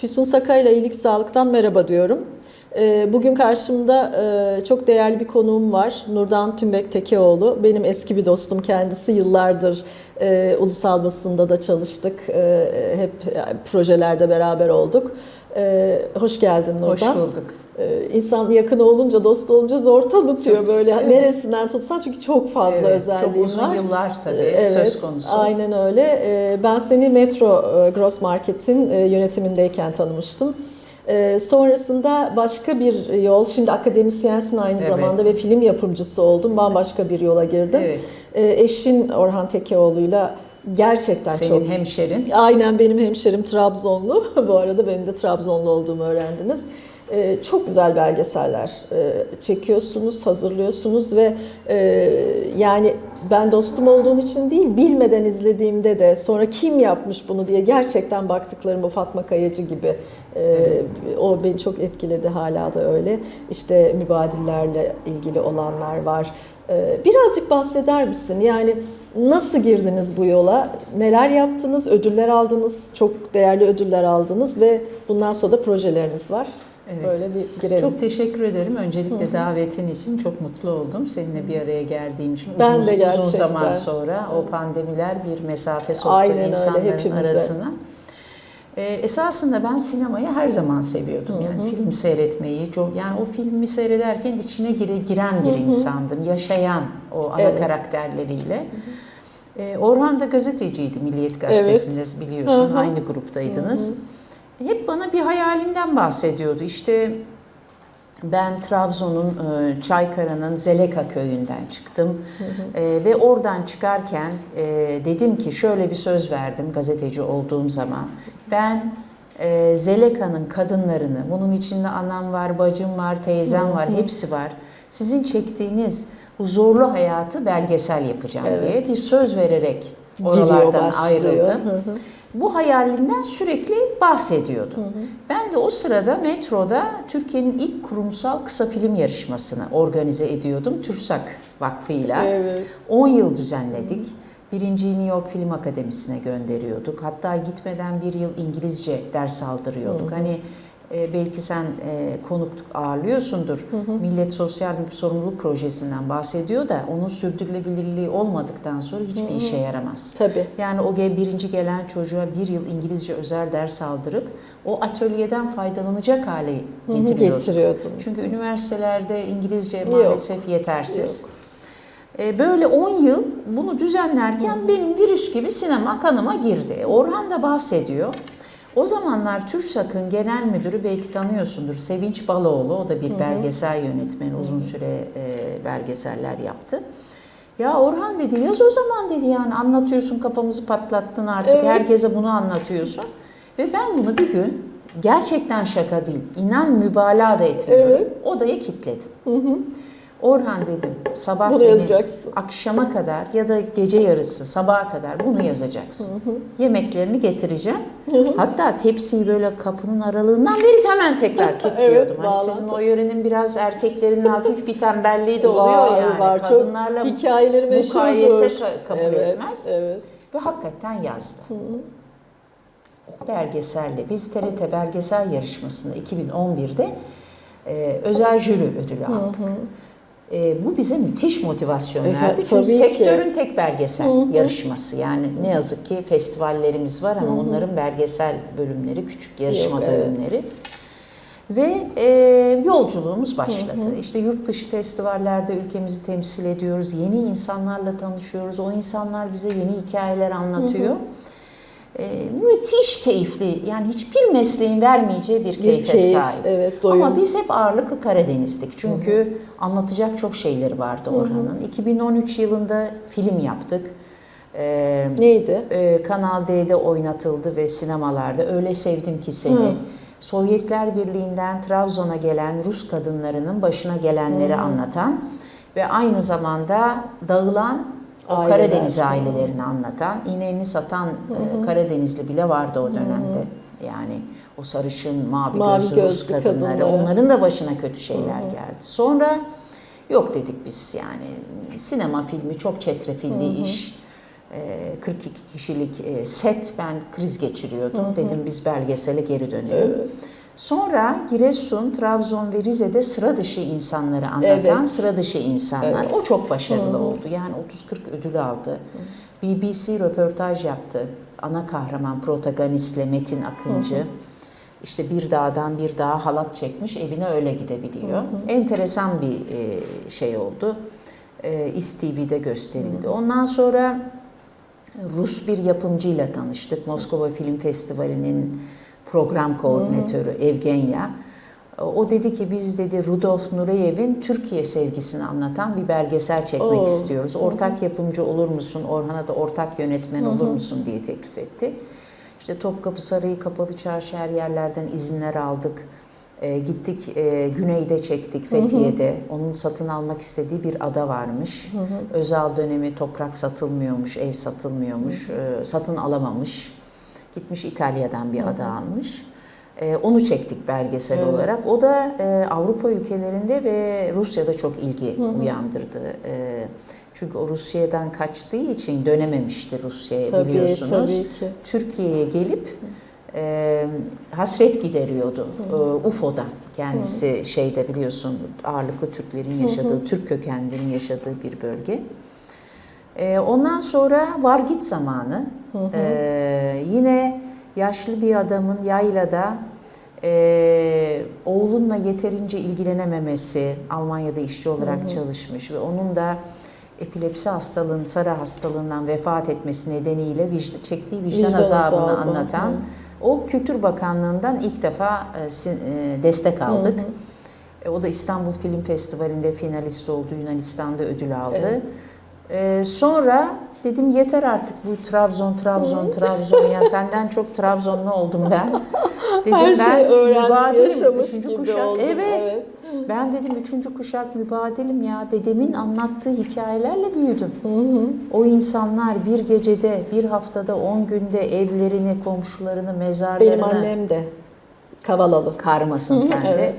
Füsun Sakay ile İyilik Sağlık'tan merhaba diyorum. Ee, Bugün karşımda e, çok değerli bir konuğum var. Nurdan Tümbek Tekeoğlu. Benim eski bir dostum kendisi. Yıllardır e, ulusal basında da çalıştık. E, Hep projelerde beraber olduk. Hoş geldin Nurdan. Hoş bulduk. Ee, İnsan yakın olunca, dost olunca zor tanıtıyor böyle. Evet. Neresinden tutsan çünkü çok fazla Evet, özelliğin Çok uzun var. yıllar tabii Evet, söz konusu. Aynen öyle. Ee, Ben seni Metro e, Gross Market'in e, yönetimindeyken tanımıştım. Sonrasında başka bir yol, şimdi akademisyensin aynı Evet. zamanda ve film yapımcısı oldun. Bambaşka bir yola girdin. Evet. Eşin Orhan Tekeoğlu'yla gerçekten Senin çok... hemşerin. Aynen benim hemşerim Trabzonlu. Bu arada benim de Trabzonlu olduğumu öğrendiniz. Ee, çok güzel belgeseller e, çekiyorsunuz, hazırlıyorsunuz ve e, yani ben dostum olduğun için değil, bilmeden izlediğimde de sonra kim yapmış bunu diye gerçekten baktıklarım o Fatma Kayacı gibi e, o beni çok etkiledi hala da öyle. İşte mübadillerle ilgili olanlar var. E, birazcık bahseder misin? Yani Nasıl girdiniz bu yola? Neler yaptınız? Ödüller aldınız. Çok değerli ödüller aldınız ve bundan sonra da projeleriniz var. Evet. Böyle bir girelim. Çok teşekkür ederim. Öncelikle davetin için çok mutlu oldum. Seninle bir araya geldiğim için. Ben uzun, de uzun gerçekten. zaman sonra o pandemiler bir mesafe soktu Aynen öyle, insanların hepimize. arasına. Ee, esasında ben sinemayı her zaman seviyordum. Yani film seyretmeyi, çok yani o filmi seyrederken içine gire, giren bir insandım. Yaşayan o ana Evet. karakterleriyle. Ee, Orhan da gazeteciydi Milliyet Gazetesi'nde biliyorsun. Hı hı. Aynı gruptaydınız. Hep bana bir hayalinden bahsediyordu. İşte ben Trabzon'un e, Çaykara'nın Zeleka köyünden çıktım E, ve oradan çıkarken e, dedim ki şöyle bir söz verdim gazeteci olduğum zaman. Ben e, Zeleka'nın kadınlarını, bunun içinde anam var, bacım var, teyzem var, hepsi var. Sizin çektiğiniz bu zorlu hayatı belgesel yapacağım Evet. diye bir söz vererek oralardan ayrıldım. Hı hı. Bu hayalinden sürekli bahsediyordu. Ben de o sırada metroda Türkiye'nin ilk kurumsal kısa film yarışmasını organize ediyordum. TÜRSAK Vakfı'yla. Evet. 10 yıl düzenledik. Birinciyi New York Film Akademisi'ne gönderiyorduk. Hatta gitmeden bir yıl İngilizce ders aldırıyorduk. Hani e, belki sen e, konuk ağırlıyorsundur. Millet Sosyal Sorumluluk Projesi'nden bahsediyor da onun sürdürülebilirliği olmadıktan sonra hiçbir işe yaramaz. Tabii. Yani o birinci gelen çocuğa bir yıl İngilizce özel ders aldırıp o atölyeden faydalanacak hale Hı hı, getiriyorduk. getiriyordunuz. Çünkü üniversitelerde İngilizce Yok. maalesef yetersiz. E, Böyle 10 yıl bunu düzenlerken benim virüs gibi sinema kanıma girdi. Orhan da bahsediyor. O zamanlar TÜRSAK'ın genel müdürü belki tanıyorsundur Sevinç Baloğlu. O da bir belgesel yönetmeni uzun süre e, belgeseller yaptı. Ya Orhan dedi yaz o zaman dedi yani anlatıyorsun kafamızı patlattın artık Evet. herkese bunu anlatıyorsun. Ve ben bunu bir gün gerçekten şaka değil inan mübalağa da etmiyorum Evet. odaya kilitledim. Orhan dedim sabah Bunu senin yazacaksın. akşama kadar ya da gece yarısı sabaha kadar bunu yazacaksın. Yemeklerini getireceğim. Hatta tepsiyi böyle kapının aralığından verip hemen tekrar kilitliyordum. Evet, hani bağlantı. sizin o yörenin biraz erkeklerin hafif bir tembelliği de oluyor Var, yani. var. Çok Kadınlarla hikayeleri meşhurdur. mukayese ka- kabul evet, etmez. Evet. Ve hakikaten yazdı. O belgeselle biz TRT belgesel yarışmasında 2011'de e, özel jüri ödülü aldık. E, bu bize müthiş motivasyon Evet, verdi. Çünkü tabii ki. sektörün tek belgesel yarışması. Yani ne yazık ki festivallerimiz var ama onların belgesel bölümleri, küçük yarışma Yok, evet. bölümleri. Ve e, yolculuğumuz başladı. İşte yurt dışı festivallerde ülkemizi temsil ediyoruz. Yeni insanlarla tanışıyoruz. O insanlar bize yeni hikayeler anlatıyor. E, müthiş keyifli. Yani hiçbir mesleğin vermeyeceği bir, Bir keyfe keyif, sahip. evet, doyum. Ama biz hep ağırlıklı Karadeniz'dik. Çünkü anlatacak çok şeyleri vardı Orhan'ın. 2013 yılında film yaptık. Ee, Neydi? e, Kanal D'de oynatıldı ve sinemalarda Öyle Sevdim Ki Seni. Hı. Sovyetler Birliği'nden Trabzon'a gelen Rus kadınlarının başına gelenleri anlatan ve aynı zamanda dağılan Aileler. Karadeniz ailelerini anlatan, ineğini satan e, Karadenizli bile vardı o dönemde. Yani o sarışın, mavi, Mavi gözlü gözlü kadınları, kadınları. onların da başına kötü şeyler geldi. Sonra yok dedik biz yani sinema filmi çok çetrefilli iş. e, 42 kişilik e, set ben kriz geçiriyordum. Dedim biz belgesele geri dönelim. Evet. Sonra Giresun, Trabzon ve Rize'de sıra dışı insanları anlatan Evet. sıra dışı insanlar. Evet. O çok başarılı oldu. Yani 30-40 ödül aldı. BBC röportaj yaptı. Ana kahraman protagonistle Metin Akıncı. İşte bir dağdan bir dağa halat çekmiş, evine öyle gidebiliyor. Enteresan bir e, şey oldu. E, İSTV'de gösterildi. Ondan sonra Rus bir yapımcıyla tanıştık. Moskova Film Festivali'nin program koordinatörü Evgenya. O dedi ki biz dedi Rudolf Nureyev'in Türkiye sevgisini anlatan bir belgesel çekmek Oo. istiyoruz. Ortak yapımcı olur musun? Orhan'a da ortak yönetmen olur musun diye teklif etti. İşte Topkapı Sarayı, Kapalı Çarşı her yerlerden izinler aldık. Ee, gittik e, güneyde çektik Fethiye'de. Onun satın almak istediği bir ada varmış. Özel dönemi toprak satılmıyormuş, ev satılmıyormuş, e, satın alamamış. Gitmiş İtalya'dan bir ada almış. E, onu çektik belgesel Evet. olarak. O da e, Avrupa ülkelerinde ve Rusya'da çok ilgi uyandırdı. E, çünkü o Rusya'dan kaçtığı için dönememişti Rusya'ya Tabii, biliyorsunuz. tabii ki. Türkiye'ye gelip e, hasret gideriyordu e, UFO'da. Kendisi şeyde biliyorsun ağırlıklı Türklerin yaşadığı, Türk kökenlerin yaşadığı bir bölge. E, ondan sonra var git zamanı. E, yine yaşlı bir adamın yaylada e, oğlunla yeterince ilgilenememesi, Almanya'da işçi olarak çalışmış ve onun da epilepsi hastalığın, Sara hastalığından vefat etmesi nedeniyle vicd- çektiği vicdan, Vicdan azabını azabı, anlatan hı. o Kültür Bakanlığı'ndan ilk defa e, e, destek aldık. E, O da İstanbul Film Festivali'nde finalist oldu, Yunanistan'da ödül aldı. Evet. E, sonra dedim yeter artık bu Trabzon, Trabzon, Trabzon ya senden çok Trabzonlu oldum ben. Dedim Her ben mübadilim, yaşamış üçüncü gibi kuşak. oldum. Evet. Ben dedim üçüncü kuşak mübadilim ya. Dedemin anlattığı hikayelerle büyüdüm. O insanlar bir gecede, bir haftada, on günde evlerini, komşularını, mezarlarını Benim annem de Kavalalı. karmasın sen de.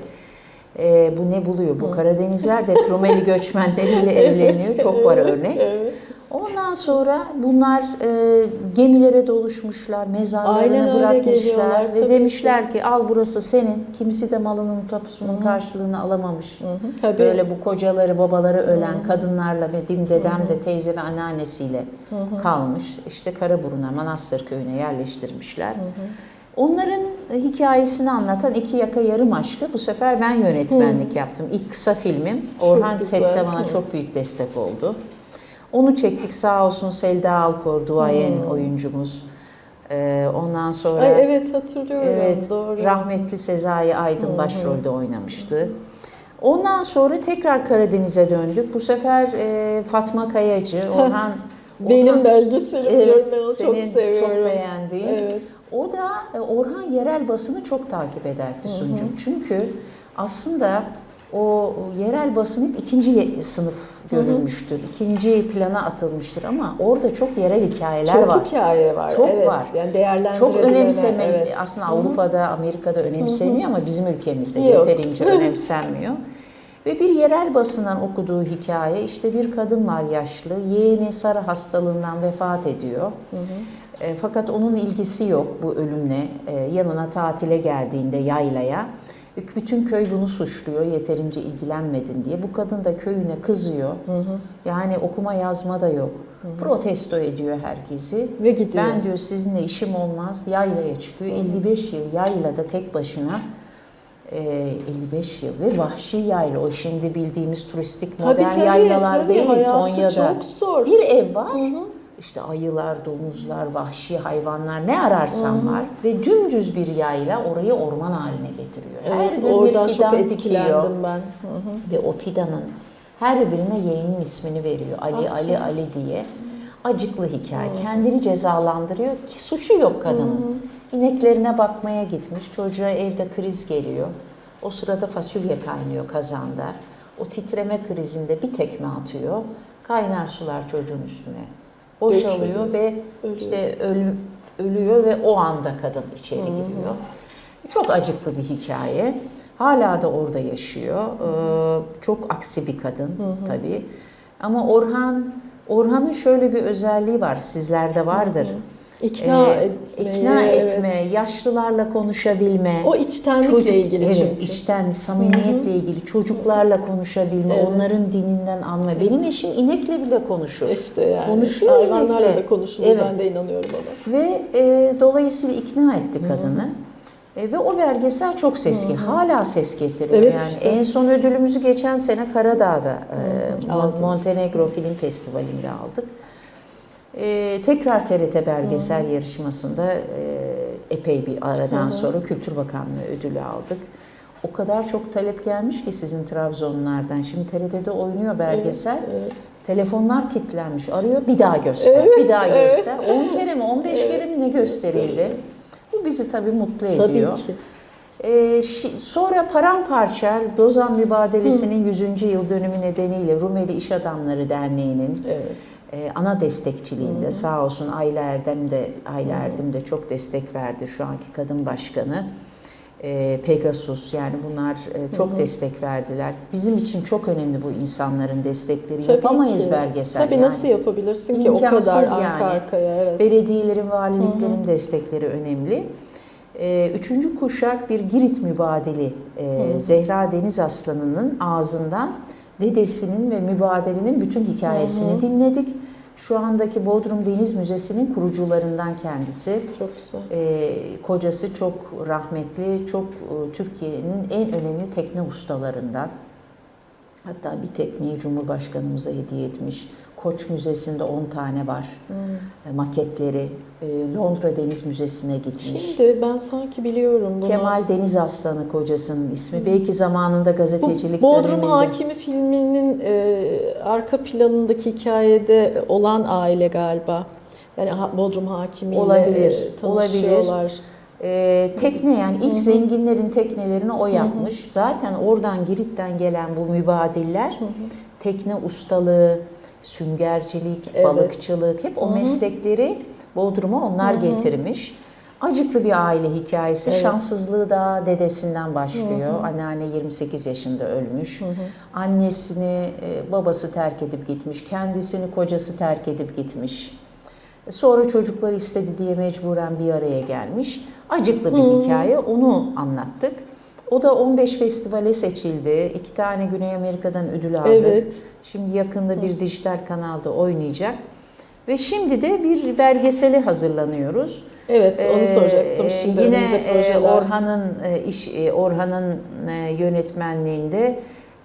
Ee, bu ne buluyor? Bu Karadenizler de Rumeli göçmenleriyle evleniyor. Çok var örnek. Evet. Ondan sonra bunlar e, gemilere doluşmuşlar, mezarlarını bırakmışlar ve tabii demişler ki al burası senin. Kimisi de malının tapusunun karşılığını alamamış. Hı hı, Tabii. Böyle bu kocaları, babaları ölen kadınlarla benim dedem de teyze ve anneannesiyle kalmış. İşte Karaburun'a, Manastır köyüne yerleştirmişler. Onların hikayesini anlatan iki yaka yarım aşkı bu sefer ben yönetmenlik yaptım. İlk kısa filmim. Çok Orhan güzel. sette bana Hı. çok büyük destek oldu. Onu çektik sağ olsun Selda Alkor, duayen oyuncumuz. Ee, ondan sonra Ay evet hatırlıyorum. Evet, Doğru. rahmetli Sezai Aydın başrolde oynamıştı. Ondan sonra tekrar Karadeniz'e döndük. Bu sefer e, Fatma Kayacı, Orhan... Benim Orhan- belgeselim Evet, diyorum ben onu çok seviyorum. çok beğendiğin. Evet. O da e, Orhan yerel basını çok takip eder Füsuncuğum. Çünkü aslında o yerel basın hep ikinci sınıf görülmüştür. İkinci plana atılmıştır ama orada çok yerel hikayeler Çok var. hikaye var. Çok evet. var. Yani değerlendirebilene. Çok önemsemeli. Evet. Aslında Avrupa'da, Amerika'da önemseniyor ama bizim ülkemizde Yok. yeterince önemsenmiyor. Ve bir yerel basından okuduğu hikaye işte bir kadın var yaşlı, yeğeni sarı hastalığından vefat ediyor. E, fakat onun ilgisi yok bu ölümle. E, yanına tatile geldiğinde yaylaya. Bütün köy bunu suçluyor yeterince ilgilenmedin diye. Bu kadın da köyüne kızıyor. Yani okuma yazma da yok. Protesto ediyor herkesi. Ve gidiyor. Ben diyor sizinle işim olmaz. Yaylaya çıkıyor. 55 yıl yaylada tek başına e, 55 yıl ve vahşi yayla. O şimdi bildiğimiz turistik Tabii, modern tabii, yaylalar tabii. değil Hayatı Konya'da. çok zor. Bir ev var. İşte ayılar, domuzlar, vahşi hayvanlar ne ararsan var ve dümdüz bir yayla orayı orman haline getiriyor. Evet, gün bir oradan çok fidan dikiyor. etkilendim ben. Hı hı. Ve o fidanın her birine yeğenin ismini veriyor. Ali, Ah, Ali, Ali diye. Acıklı hikaye. Kendini cezalandırıyor ki suçu yok kadının. İneklerine bakmaya gitmiş. Çocuğa evde kriz geliyor. O sırada fasulye kaynıyor kazanda. O titreme krizinde bir tekme atıyor. Kaynar sular çocuğun üstüne boşalıyor ve Ölüyor. işte ölü, ölüyor ve o anda kadın içeri giriyor. Çok acıklı bir hikaye. Hala da orada yaşıyor. Ee, çok aksi bir kadın tabii. Ama Orhan Orhan'ın şöyle bir özelliği var, sizlerde vardır. İkna etme. ikna evet. etme, yaşlılarla konuşabilme. O içtenlikle Çocuk- ilgili evet, çünkü. içten, samimiyetle ilgili çocuklarla konuşabilme, Evet. onların dininden anma. Benim eşim inekle bile konuşur. İşte yani. Konuşuyor Hayvanlarla inekle. da konuşulur. Evet. Ben de inanıyorum ona. Ve e, dolayısıyla ikna etti kadını. E, ve o belgesel çok ses getiriyor. Hala ses getiriyor. Evet yani işte. en son ödülümüzü geçen sene Karadağ'da e, aldınız. Montenegro Film Festivali'nde aldık. E, tekrar TRT belgesel yarışmasında e, epey bir aradan sonra Kültür Bakanlığı ödülü aldık. O kadar çok talep gelmiş ki sizin Trabzonlardan. Şimdi TRT'de oynuyor belgesel. Evet. Telefonlar kilitlenmiş. Arıyor bir daha göster. Evet, bir daha evet. göster. 10 kere mi 15 kere mi ne gösterildi? Bu bizi tabii mutlu ediyor. Tabii ki. Ee, sonra paramparça Dozan Mübadelesi'nin 100. yıl dönümü nedeniyle Rumeli İş Adamları Derneği'nin Evet. E, ana destekçiliğinde sağ olsun Ayla Erdem de Ayla Erdem de çok destek verdi şu anki kadın başkanı. E, Pegasus yani bunlar e, çok destek verdiler. Bizim için çok önemli bu insanların destekleri. Tabii Yapamayız ki. belgesel. Tabii yani. nasıl yapabilirsin ki o kadar arka yani. arkaya. Evet. Belediyelerin, valiliklerin destekleri önemli. Ee, Üçüncü kuşak bir Girit mübadili e, Zehra Deniz Aslanı'nın ağzından dedesinin ve mübadelenin bütün hikayesini dinledik. Şu andaki Bodrum Deniz Müzesi'nin kurucularından kendisi. Çok güzel. Ee, kocası çok rahmetli, çok e, Türkiye'nin en önemli tekne ustalarından. Hatta bir tekneyi Cumhurbaşkanımıza hediye etmiş. Koç Müzesi'nde 10 tane var. E, Maketleri. E, Londra Deniz Müzesi'ne gitmiş. Şimdi ben sanki biliyorum bunu. Kemal Deniz Aslanı kocasının ismi. Belki zamanında Bu gazetecilik Bodrum döneminde. Hakimi filminin e, arka planındaki hikayede olan aile galiba. Yani Bodrum Hakimi Olabilir, ile tanışıyorlar. E, tekne yani ilk zenginlerin teknelerini o yapmış. Zaten oradan Girit'ten gelen bu mübadiller tekne ustalığı, süngercilik, Evet. balıkçılık hep o meslekleri Bodrum'a onlar getirmiş. Acıklı bir aile hikayesi. Evet. Şanssızlığı da dedesinden başlıyor. Anneanne 28 yaşında ölmüş. Annesini e, babası terk edip gitmiş. Kendisini kocası terk edip gitmiş. Sonra çocukları istedi diye mecburen bir araya gelmiş. Acıklı bir hikaye. Onu anlattık. O da 15 festivale seçildi. İki tane Güney Amerika'dan ödül aldık. Evet. Şimdi yakında bir dijital kanalda oynayacak. Ve şimdi de bir belgeseli hazırlanıyoruz. Evet, onu Ee, soracaktım şimdi Yine e. Orhan'ın e, iş e, Orhan'ın yönetmenliğinde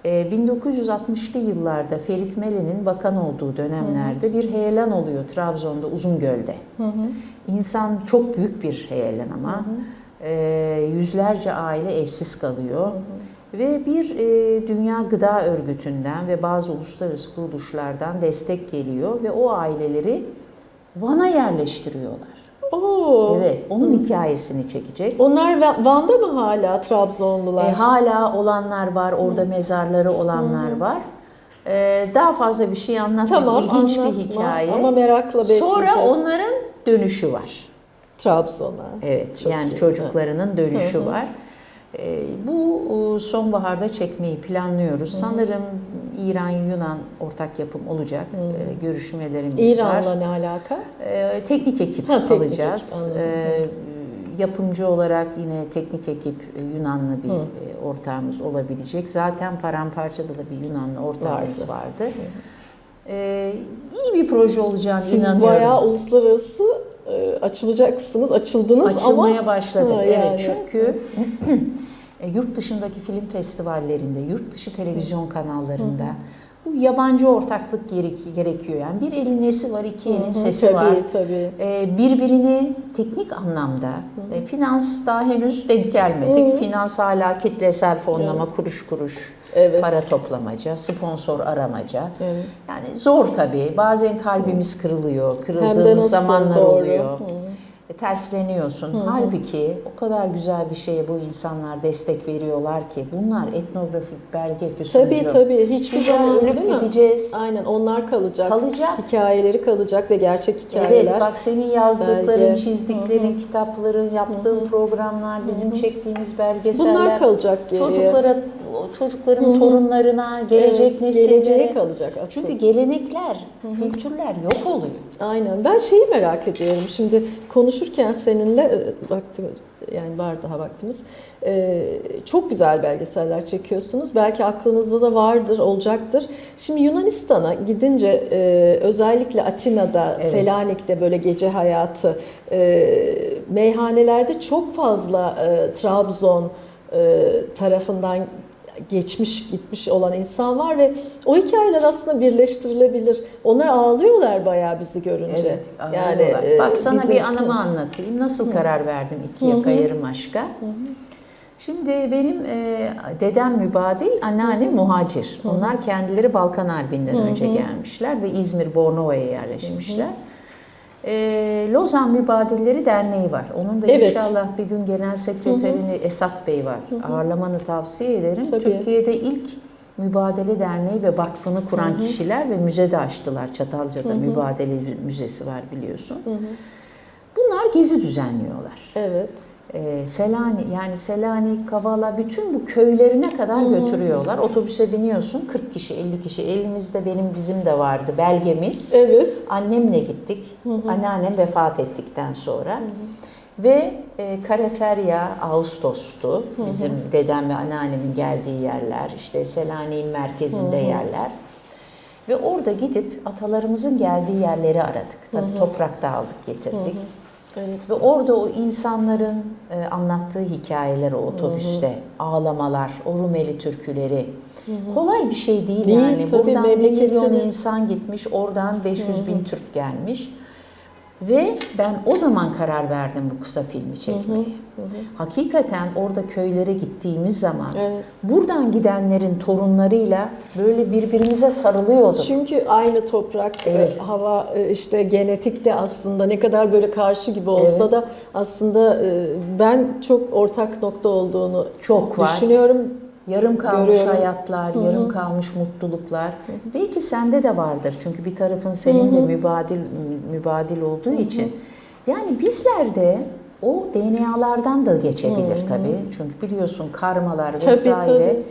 e, 1960'lı yıllarda Ferit Melen'in bakan olduğu dönemlerde bir heyelan oluyor Trabzon'da Uzungöl'de. İnsan çok büyük bir heyelan ama e, yüzlerce aile evsiz kalıyor. Ve bir e, Dünya Gıda Örgütü'nden ve bazı uluslararası kuruluşlardan destek geliyor ve o aileleri Van'a yerleştiriyorlar. Oo. Evet, onun hikayesini çekecek. Onlar Va- Van'da mı hala Trabzonlular? E, hala olanlar var, orada mezarları olanlar var. E, daha fazla bir şey anlatmam. tamam, İlginç anlatma. bir hikaye. Ama merakla bekleyeceğiz. Sonra onların dönüşü var. Trabzon'a. Evet, Çok yani iyi. çocuklarının dönüşü var. E, bu e, sonbaharda çekmeyi planlıyoruz. Sanırım İran-Yunan ortak yapım olacak. E, görüşmelerimiz var. İran'la ne alaka? Ee, teknik ekip Ha, teknik alacağız. ekip. Ee, yapımcı olarak yine teknik ekip e, Yunanlı bir e, ortağımız olabilecek. Zaten paramparçada da bir Yunanlı ortağımız vardı. Ee, iyi bir proje olacağını Siz inanıyorum. bayağı uluslararası e, açılacaksınız, açıldınız Açılmaya ama başladık. Ha, evet yani. çünkü e, yurt dışındaki film festivallerinde, yurt dışı televizyon kanallarında bu yabancı ortaklık gerek- gerekiyor. Yani bir elin nesi var, iki elin Hı, sesi tabii, var. Tabii Ee, birbirini teknik anlamda e, finans daha henüz denk gelmedik. Finans hala kitlesel fonlama kuruş kuruş Evet. para toplamaca, sponsor aramaca. Evet. Yani zor tabii. Bazen kalbimiz kırılıyor. Kırıldığımız zamanlar doğru. oluyor. Hı. E, tersleniyorsun. Halbuki o kadar güzel bir şeye bu insanlar destek veriyorlar ki bunlar etnografik belge füsuncu. Tabii tabii. Hiçbir Bizler zaman ölüp gideceğiz. Aynen onlar kalacak. Kalacak. Hikayeleri kalacak ve gerçek hikayeler. Evet bak senin yazdıkların, belge. çizdiklerin, kitapların, yaptığın programlar, bizim çektiğimiz belgeseller. Bunlar kalacak geriye. Çocuklara çocukların torunlarına, gelecek Evet, nesillere. geleceğe kalacak aslında. Çünkü gelenekler, kültürler yok oluyor. Aynen. Ben şeyi merak ediyorum. Şimdi konuşurken seninle e, vaktim yani var daha vaktimiz. e, çok güzel belgeseller çekiyorsunuz. Belki aklınızda da vardır, olacaktır. Şimdi Yunanistan'a gidince e, özellikle Atina'da, Evet. Selanik'te böyle gece hayatı, e, meyhanelerde çok fazla e, Trabzon e, tarafından geçmiş gitmiş olan insan var ve o hikayeler aslında birleştirilebilir. Onlar ağlıyorlar bayağı bizi görünce. yani e, bak sana bizim- bir anımı anlatayım. Nasıl karar verdim iki yaka yarım aşka? Şimdi benim e, dedem mübadil, anneannem muhacir. Onlar kendileri Balkan Harbi'nden önce gelmişler ve İzmir Bornova'ya yerleşmişler. E, Lozan Mübadilleri Derneği var. Onun da Evet. inşallah bir gün genel sekreterini Esat Bey var. Ağırlamanı tavsiye ederim. Tabii. Türkiye'de ilk Mübadele Derneği ve Vakfı'nı kuran kişiler ve müze de açtılar. Çatalca'da Mübadele Müzesi var biliyorsun. Bunlar gezi düzenliyorlar. Evet. Ee, Selanik yani Selanik, Kavala bütün bu köylerine kadar götürüyorlar. Otobüse biniyorsun 40 kişi, 50 kişi. Elimizde benim bizim de vardı belgemiz. Evet. Annemle gittik. Anneannem vefat ettikten sonra. Ve e, Kareferya Ağustos'tu. Bizim dedem ve anneannemin geldiği yerler. işte Selanik'in merkezinde yerler. Ve orada gidip atalarımızın geldiği yerleri aradık. Tabii toprakta aldık getirdik. Ve orada o insanların e, anlattığı hikayeler o otobüste, ağlamalar, o Rumeli türküleri. Kolay bir şey değil, Değil, yani. tabii, Buradan bir milyon insan gitmiş, oradan 500 bin Türk gelmiş. Ve ben o zaman karar verdim bu kısa filmi çekmeye. Hakikaten orada köylere gittiğimiz zaman Evet. buradan gidenlerin torunlarıyla böyle birbirimize sarılıyorduk. Çünkü aynı toprak, Evet. e, hava, e, işte genetik de aslında ne kadar böyle karşı gibi olsa Evet. da aslında e, ben çok ortak nokta olduğunu Çok var. düşünüyorum. Yarım kalmış Görüyorum. hayatlar, yarım kalmış mutluluklar. Belki sende de vardır. Çünkü bir tarafın senin de mübadil mübadil olduğu için. Yani bizler de o DNA'lardan da geçebilir tabii. Çünkü biliyorsun karmalar Tabii, vesaire. tabii.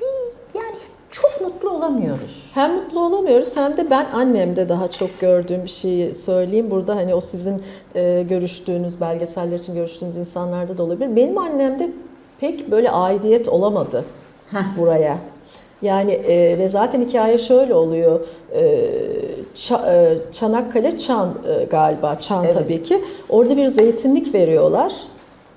Bir yani çok mutlu olamıyoruz. Hem mutlu olamıyoruz hem de ben annemde daha çok gördüğüm bir şeyi söyleyeyim. Burada hani o sizin e, görüştüğünüz belgeseller için görüştüğünüz insanlarda da olabilir. Benim annemde pek böyle aidiyet olamadı Heh. buraya. Yani e, ve zaten hikaye şöyle oluyor. E, Ça- e, Çanakkale Çan e, galiba Çan Evet. tabii ki. Orada bir zeytinlik veriyorlar.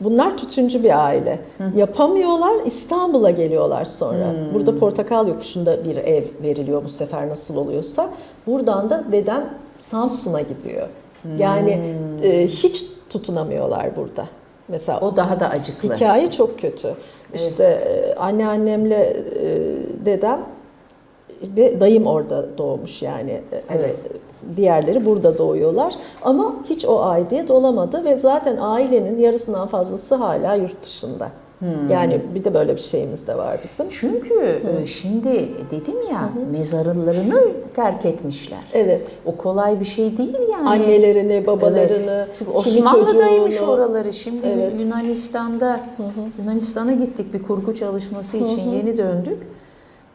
Bunlar tütüncü bir aile. Yapamıyorlar, İstanbul'a geliyorlar sonra. Burada Portakal Yokuşu'nda bir ev veriliyor bu sefer nasıl oluyorsa. Buradan da dedem Samsun'a gidiyor. Yani e, hiç tutunamıyorlar burada. Mesela O daha da acıklı. Hikaye çok kötü. İşte e, anneannemle e, dedem ve dayım orada doğmuş yani. E, hani Evet. Diğerleri burada doğuyorlar ama hiç o aidiyet olamadı ve zaten ailenin yarısından fazlası hala yurt dışında. Hmm. Yani bir de böyle bir şeyimiz de var bizim. Çünkü e, şimdi dedim ya mezarlarını terk etmişler. Evet. O kolay bir şey değil yani. Annelerini, babalarını, Evet. Çünkü Osmanlı'daymış çocuğunu. oraları. Şimdi Evet. Yunanistan'da Yunanistan'a gittik bir kurgu çalışması için yeni döndük.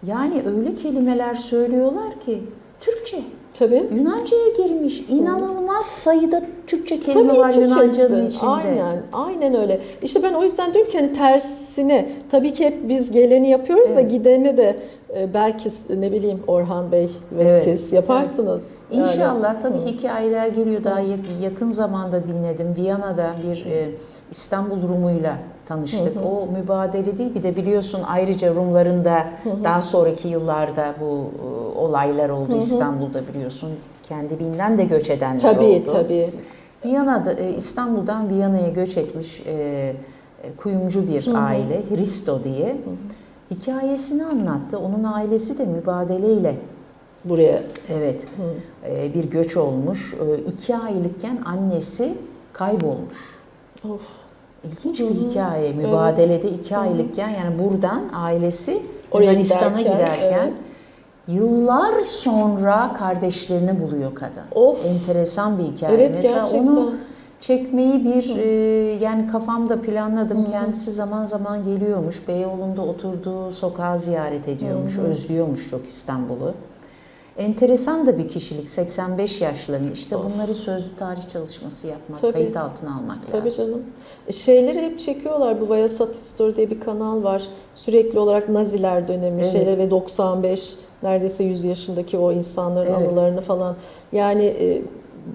Yani öyle kelimeler söylüyorlar ki Türkçe, Tabii. Yunanca'ya girmiş. İnanılmaz sayıda Türkçe kelime Tabii var Yunanca'nın içinde. Aynen, aynen öyle. İşte ben o yüzden diyorum ki hani tersine tabii ki hep biz geleni yapıyoruz da Evet. gideni de e, belki ne bileyim Orhan Bey ve Evet. siz yaparsınız. Yani. İnşallah tabii hikayeler geliyor. Daha yak- yakın zamanda dinledim. Viyana'da bir e, İstanbul Rumuyla tanıştık. O mübadele değil. Bir de biliyorsun ayrıca Rumların da daha sonraki yıllarda bu e, olaylar oldu İstanbul'da biliyorsun. Kendiliğinden de göç edenler Tabii oldu. tabii. Viyana'da e, İstanbul'dan Viyana'ya göç etmiş e, e, kuyumcu bir aile Hristo diye hikayesini anlattı. Onun ailesi de mübadeleyle Buraya Evet, Ee, bir göç olmuş. Ee, iki aylıkken annesi kaybolmuş. of, İlginç bir hikaye. Mübadelede iki aylıkken yani buradan ailesi Yunanistan'a giderken, giderken, evet. yıllar sonra kardeşlerini buluyor kadın. Of. Enteresan bir hikaye. Evet, Mesela gerçekten. onu çekmeyi bir e, yani kafamda planladım. Kendisi zaman zaman geliyormuş. Beyoğlu'nda oturduğu sokağı ziyaret ediyormuş. Özlüyormuş çok İstanbul'u. Enteresan da bir kişilik 85 yaşlarında işte bunları sözlü tarih çalışması yapmak, Tabii. kayıt altına almak Tabii lazım. canım. E, Şeyleri hep çekiyorlar. Bu Viasat History diye bir kanal var. Sürekli olarak Naziler dönemi Evet. şeyler ve 95 neredeyse 100 yaşındaki o insanların Evet. anılarını falan. Yani e,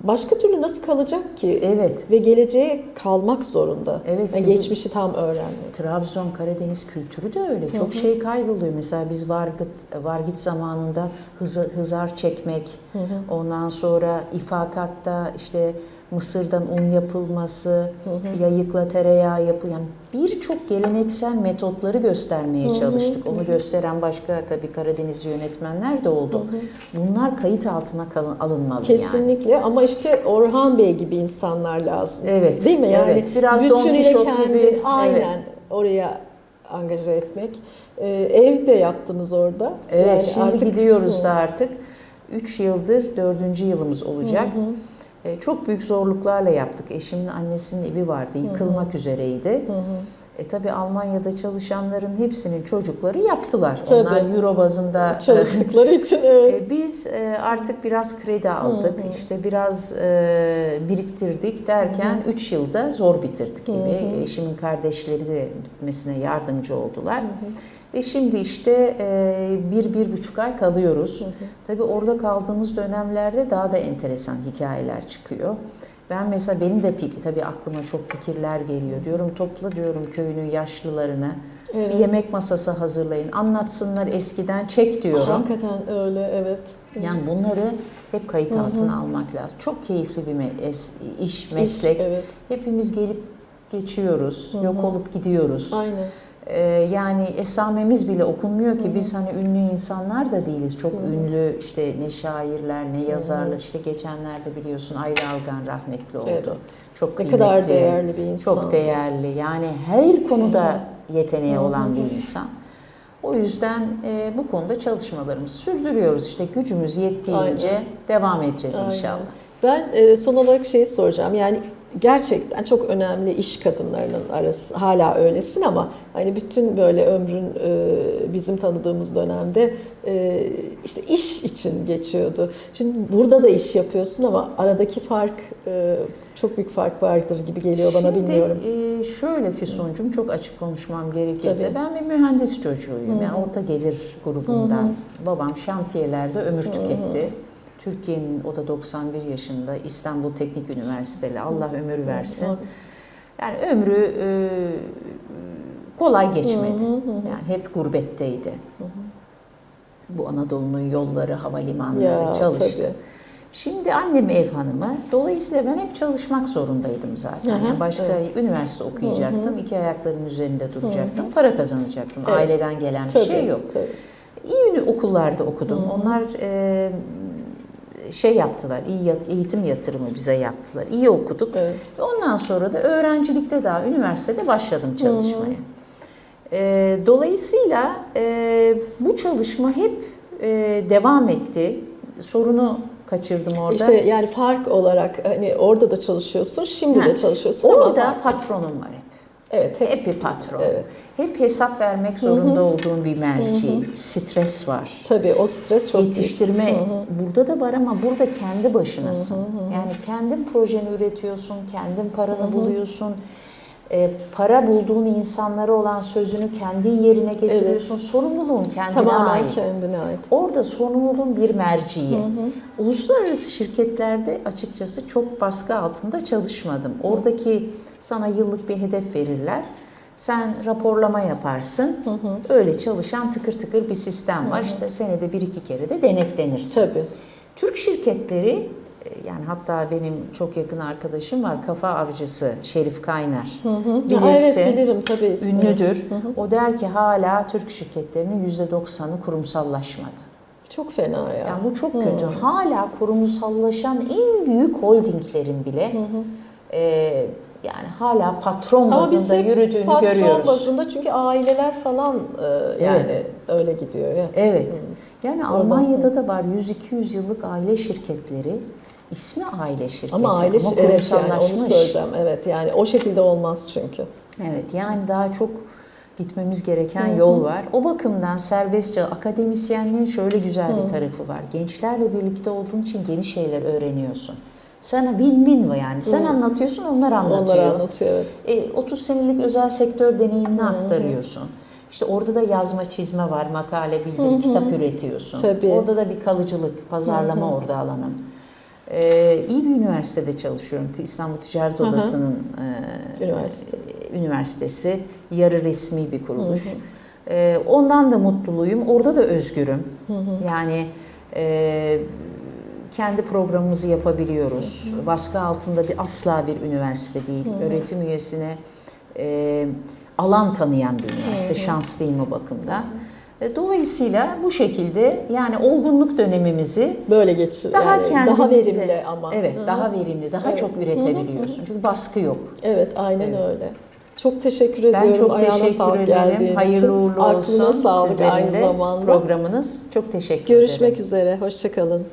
başka türlü nasıl kalacak ki? Evet. Ve geleceğe kalmak zorunda. Evet, Yani sizin- geçmişi tam öğrenmek. Trabzon Karadeniz kültürü de öyle. Çok şey kayboluyor. Mesela biz Vargit, Vargit zamanında hızı, hızar çekmek, ondan sonra ifakatta işte Mısır'dan un yapılması, yayıkla tereyağı yapı yani birçok geleneksel metotları göstermeye çalıştık. Onu gösteren başka tabii Karadeniz yönetmenler de oldu. Bunlar kayıt altına kalın, alınmalı yani. Kesinlikle ama işte Orhan Bey gibi insanlar lazım. Evet, Değil mi? Yani evet. Biraz Don Quixote gibi, Aynen evet. oraya angaje etmek. Ee, ev de yaptınız orada. Evet Yani şimdi artık- gidiyoruz Hı. da artık. 3 yıldır dördüncü yılımız olacak. E, çok büyük zorluklarla yaptık. Eşimin annesinin evi vardı, yıkılmak üzereydi. E tabi Almanya'da çalışanların hepsinin çocukları yaptılar. Tabii. Onlar euro bazında çalıştıkları için evet. E, Biz e, artık biraz kredi aldık, işte biraz e, biriktirdik derken 3 yılda zor bitirdik gibi. Eşimin kardeşleri de bitmesine yardımcı oldular. Ve şimdi işte e, bir, bir buçuk ay kalıyoruz. Tabii orada kaldığımız dönemlerde daha da enteresan hikayeler çıkıyor. Ben mesela benim de fikir, tabii aklıma çok fikirler geliyor. Diyorum topla diyorum köyünün yaşlılarını. Evet. Bir yemek masası hazırlayın. Anlatsınlar eskiden çek diyorum. Hakikaten öyle evet. Yani bunları hep kayıt altına almak lazım. Çok keyifli bir me- es- iş, meslek. Hiç, evet. Hepimiz gelip geçiyoruz, yok olup gidiyoruz. Aynen. Ee, yani esamemiz bile okunmuyor ki biz hani ünlü insanlar da değiliz. Çok ünlü işte ne şairler ne yazarlar. İşte geçenlerde biliyorsun Ayla Algan rahmetli oldu. Evet. Çok Ne kıymetli. kadar değerli bir insan. Çok değerli. Yani her konuda yeteneği olan bir insan. O yüzden e, bu konuda çalışmalarımızı sürdürüyoruz. İşte gücümüz yettiğince Aynen. devam edeceğiz Aynen. inşallah. Ben e, son olarak şeyi soracağım. Yani gerçekten çok önemli iş kadınlarının arası hala öylesin ama hani bütün böyle ömrün e, bizim tanıdığımız dönemde e, işte iş için geçiyordu. Şimdi burada da iş yapıyorsun ama aradaki fark e, çok büyük fark vardır gibi geliyor bana Şimdi, bilmiyorum. e, şöyle Füsun'cum çok açık konuşmam gerekirse Tabii. ben bir mühendis çocuğuyum. Yani orta gelir grubundan. Babam şantiyelerde ömür tüketti. Türkiye'nin o da 91 yaşında İstanbul Teknik Üniversiteli Allah ömür versin. Yani ömrü e, kolay geçmedi. Yani hep gurbetteydi. Bu Anadolu'nun yolları, havalimanları Ya, çalıştı. tabii. Şimdi annem ev hanımı. Dolayısıyla ben hep çalışmak zorundaydım zaten. Hı hı, Yani başka evet. üniversite okuyacaktım. iki ayaklarımın üzerinde duracaktım. Para kazanacaktım. Evet. Aileden gelen bir Tabii, şey yok. tabii. İyi okullarda okudum. Onlar e, şey yaptılar, iyi eğitim yatırımı bize yaptılar. İyi okuduk. Evet. Ve Ondan sonra da öğrencilikte daha üniversitede başladım çalışmaya. E, dolayısıyla e, bu çalışma hep e, devam etti. Sorunu kaçırdım orada. İşte yani fark olarak hani orada da çalışıyorsun, şimdi Ha, de çalışıyorsun ama Orada fark- patronum var hep. Evet hep Hep bir patron. Evet. Hep hesap vermek zorunda olduğum bir merci. Stres var. tabii o stres çok büyük. Yetiştirme burada da var ama burada kendi başınasın. Yani kendin projeni üretiyorsun, kendin paranı buluyorsun. Ee, para bulduğun insanlara olan sözünü kendin yerine getiriyorsun. Sorumluluğun kendine Tamamen ait. kendine ait. Orada sorumluluğun bir merciye. Uluslararası şirketlerde açıkçası çok baskı altında çalışmadım. Oradaki sana yıllık bir hedef verirler. Sen raporlama yaparsın. Öyle çalışan tıkır tıkır bir sistem var. İşte senede bir iki kere de denetlenirsin. Tabii. Türk şirketleri e, yani hatta benim çok yakın arkadaşım var kafa avcısı Şerif Kaynar. Ha, Bilirsin. evet bilirim tabii ismini. Ünlüdür. O der ki hala Türk şirketlerinin %90'ı kurumsallaşmadı. Çok fena ya. Yani bu çok kötü. Hala kurumsallaşan en büyük holdinglerin bile e, yani hala patron Ama bazında yürüdüğünü patron görüyoruz. bazında çünkü aileler falan e, yani öyle gidiyor ya. Evet. Yani Almanya'da da var 100-200 yıllık aile şirketleri. İsmi aile şirketi Ama aile ama evet yani onu söyleyeceğim. Evet yani o şekilde olmaz çünkü. Evet yani daha çok gitmemiz gereken yol var. O bakımdan serbestçe akademisyenliğin şöyle güzel bir tarafı var. Gençlerle birlikte olduğun için yeni şeyler öğreniyorsun. Sana win-win var yani. Sen anlatıyorsun, onlar anlatıyor. Onlar anlatıyor evet. E, 30 senelik özel sektör deneyimini aktarıyorsun. İşte orada da yazma çizme var, makale, bildiri, kitap üretiyorsun. Tabii. Orada da bir kalıcılık, pazarlama orada alanım. Ee, iyi bir üniversitede çalışıyorum. İstanbul Ticaret Hı hı. Odası'nın e, Üniversite. üniversitesi. Yarı resmi bir kuruluş. Ee, ondan da mutluyum. Orada da özgürüm. Yani e, kendi programımızı yapabiliyoruz. Baskı altında bir asla bir üniversite değil. Öğretim üyesine e, alan tanıyan bir üniversite. Şanslıyım o bakımda. E, Dolayısıyla bu şekilde yani olgunluk dönemimizi Böyle geçir. daha yani kendimize, daha verimli ama. Evet, Hı hı. daha verimli, daha Evet. çok üretebiliyorsun. Çünkü baskı yok. Evet aynen Evet. öyle. Çok teşekkür ediyorum. Ben çok Ayağına teşekkür ederim. Hayırlı için. uğurlu olsun. Aklına sağlık Sizlerin aynı zamanda. programınız. Çok teşekkür Görüşmek ederim. üzere. Hoşçakalın.